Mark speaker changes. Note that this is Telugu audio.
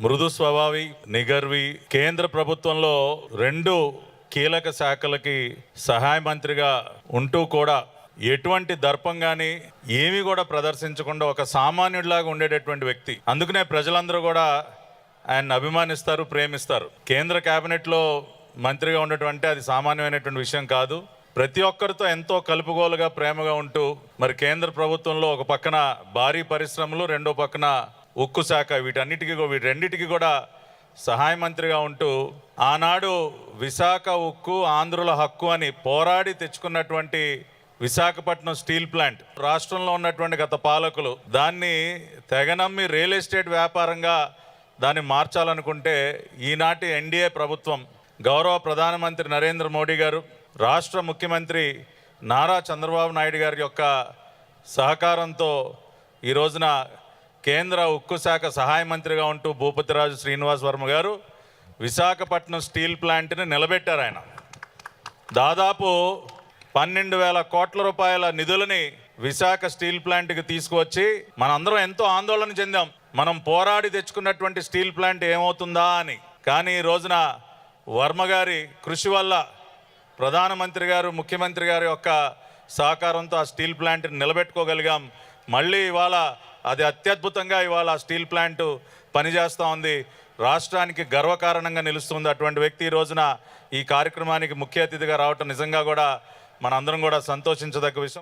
Speaker 1: మృదు స్వభావి నిగర్వి కేంద్ర ప్రభుత్వంలో రెండు కీలక శాఖలకి సహాయ మంత్రిగా ఉంటూ కూడా ఎటువంటి దర్పం కానీ ఏమీ కూడా ప్రదర్శించకుండా ఒక సామాన్యుడిలాగా ఉండేటటువంటి వ్యక్తి. అందుకనే ప్రజలందరూ కూడా ఆయన అభిమానిస్తారు ప్రేమిస్తారు. కేంద్ర కేబినెట్లో మంత్రిగా ఉండటం అంటే అది సామాన్యమైనటువంటి విషయం కాదు. ప్రతి ఒక్కరితో ఎంతో కలుపుగోలుగా ప్రేమగా ఉంటూ మరి కేంద్ర ప్రభుత్వంలో ఒక పక్కన భారీ పరిశ్రమలు రెండో పక్కన ఉక్కు శాఖ వీటన్నిటికీ వీటి వీటన్నిటికీ కూడా సహాయ మంత్రిగా ఉంటూ ఆనాడు విశాఖ ఉక్కు ఆంధ్రుల హక్కు అని పోరాడి తెచ్చుకున్నటువంటి విశాఖపట్నం స్టీల్ ప్లాంట్. రాష్ట్రంలో ఉన్నటువంటి గత పాలకులు దాన్ని తెగనమ్మి రియల్ ఎస్టేట్ వ్యాపారంగా దాన్ని మార్చాలనుకుంటే ఈనాటి ఎన్డీఏ ప్రభుత్వం గౌరవ ప్రధానమంత్రి నరేంద్ర మోడీ గారు రాష్ట్ర ముఖ్యమంత్రి నారా చంద్రబాబు నాయుడు గారి యొక్క సహకారంతో ఈ రోజున కేంద్ర ఉక్కు శాఖ సహాయ మంత్రిగా ఉంటూ భూపతిరాజు శ్రీనివాస్ వర్మ గారు విశాఖపట్నం స్టీల్ ప్లాంట్ని నిలబెట్టారు ఆయన. దాదాపు పన్నెండు వేల కోట్ల రూపాయల నిధులని విశాఖ స్టీల్ ప్లాంట్కి తీసుకువచ్చి మనందరం ఎంతో ఆందోళన చెందాం. మనం పోరాడి తెచ్చుకున్నటువంటి స్టీల్ ప్లాంట్ ఏమవుతుందా అని. కానీ ఈ రోజున వర్మ గారి కృషి వల్ల ప్రధానమంత్రి గారు ముఖ్యమంత్రి గారి యొక్క సహకారంతో ఆ స్టీల్ ప్లాంట్ని నిలబెట్టుకోగలిగాం. మళ్ళీ ఇవాళ అది అత్యద్భుతంగా ఇవాళ స్టీల్ ప్లాంట్ పనిచేస్తూ ఉంది. రాష్ట్రానికి గర్వకారణంగా నిలుస్తుంది అటువంటి వ్యక్తి ఈ రోజున ఈ కార్యక్రమానికి ముఖ్య అతిథిగా రావటం నిజంగా కూడా మనందరం కూడా సంతోషించదగ్గ విషయం.